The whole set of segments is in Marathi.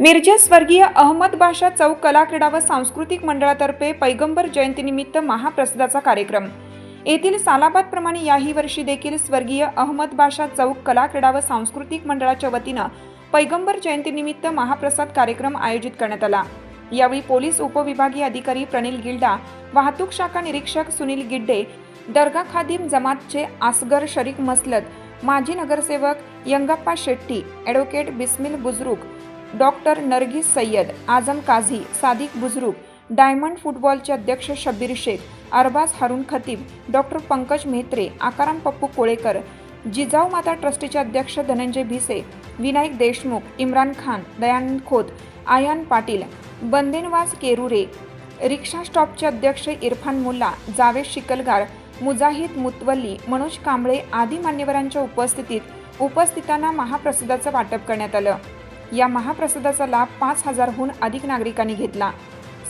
मिरजे स्वर्गीय अहमद बाशा चौक कला क्रीडा व सांस्कृतिक मंडळातर्फे पैगंबर जयंतीनिमित्त महाप्रसादाचा कार्यक्रम. येथील सालाबादप्रमाणे याही वर्षी देखील स्वर्गीय अहमद बाशा चौक कला क्रीडा व सांस्कृतिक मंडळाच्या वतीनं पैगंबर जयंतीनिमित्त महाप्रसाद कार्यक्रम आयोजित करण्यात आला. यावेळी पोलीस उपविभागीय अधिकारी प्रणिल गिल्डा वाहतूक शाखा निरीक्षक सुनील गिड्डे दर्गा खादिम जमातचे आसगर शरीक मसलत माजी नगरसेवक Yangappa Shetty advocate Bismil Bujruk doctor Nargis Sayyad Azam Kazi Sadiq Bujruk Diamond फुटबॉलचे अध्यक्ष शब्बीर शेख अरबाज हरुण खतीब डॉक्टर पंकज मेहत्रे आकाराम पप्पू कोळेकर जिजाऊ माता ट्रस्टीचे अध्यक्ष धनंजय भिसे विनायक देशमुख इम्रान खान दयानंद खोत आयान पाटील बंदेनवास केरुरे रिक्षा स्टॉपचे अध्यक्ष इरफान मुल्ला जावेद शिकलगार मुजाहिद मुतवल्ली मनोज कांबळे आदी मान्यवरांच्या उपस्थितीत उपस्थितांना महाप्रसादाचं वाटप करण्यात आलं. या महाप्रसादाचा लाभ पाच हजारहून अधिक नागरिकांनी घेतला.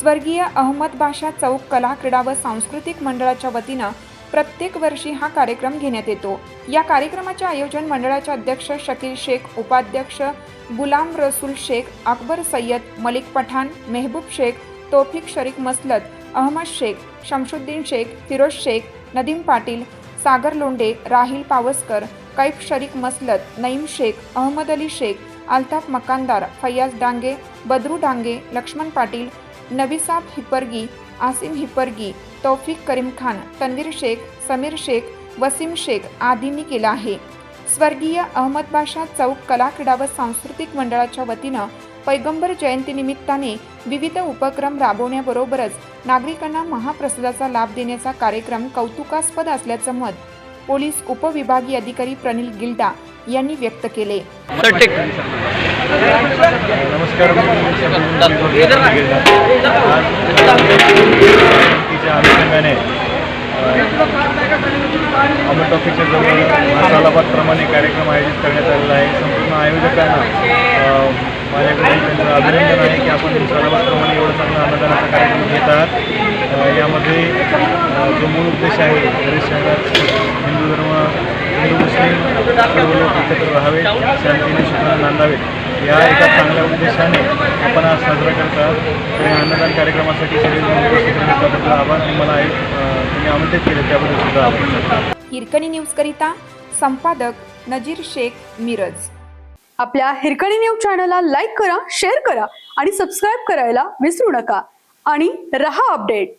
स्वर्गीय अहमद बाशा चौक कला क्रीडा व सांस्कृतिक मंडळाच्या वतीनं प्रत्येक वर्षी हा कार्यक्रम घेण्यात येतो. या कार्यक्रमाचे आयोजन मंडळाचे अध्यक्ष शकील शेख उपाध्यक्ष गुलाम रसूल शेख अकबर सय्यद मलिक पठाण मेहबूब शेख तौफिक शरीक मसलत अहमद शेख शमशुद्दीन शेख फिरोज शेख नदीम पाटील सागर लोंडे राहिल पावसकर कैफ शरीक मसलत नईम शेख अहमद अली शेख अल्ताफ मकानदार फैयाज डांगे बद्रू डांगे लक्ष्मण पाटील नबीसाब हिप्परगी आसिम हिप्परगी तौफिक करीम खान तन्वीर शेख समीर शेख वसीम शेख आदींनी केला आहे. स्वर्गीय अहमद बाशा चौक कला क्रीडा व सांस्कृतिक मंडळाच्या वतीनं पैगंबर जयंतीनिमित्ताने विविध उपक्रम राबवण्याबरोबरच नागरिकांना महाप्रसादाचा लाभ देण्याचा कार्यक्रम कौतुकास्पद असल्याचं मत पोलीस उपविभागीय अधिकारी प्रनिल गिल्डा यांनी व्यक्त केले. नमस्कार. अनुषंगाने अमर टॉकीच्या जवळ सालाबादप्रमाणे कार्यक्रम आयोजित करण्यात आलेला आहे. संपूर्ण आयोजकांना माझ्याकडे त्यांचं अभिनंदन आहे की आपण सालाबादप्रमाणे एवढं चांगला अन्नदानाचा कार्यक्रम घेत आहात. यामध्ये जो मूळ उद्देश आहे शहरात हिंदू धर्म हिंदू सर्व लोक एकत्र राहावे शांतीने सुखाने नांदावे या एका चांगल्या उद्देशाने आपण आज साजरा करतात आणि अन्नदान कार्यक्रमासाठी सगळेजण उपस्थित आभार आणि मला एक तुम्ही आमंत्रित केले त्याबद्दल सुद्धा आभार हिरकणी न्यूजकरिता संपादक नजीर शेख मिरज. आपल्या हिरकणी न्यूज चॅनलला लाईक करा शेअर करा आणि सबस्क्राईब करायला विसरू नका. आणि रहा अपडेट.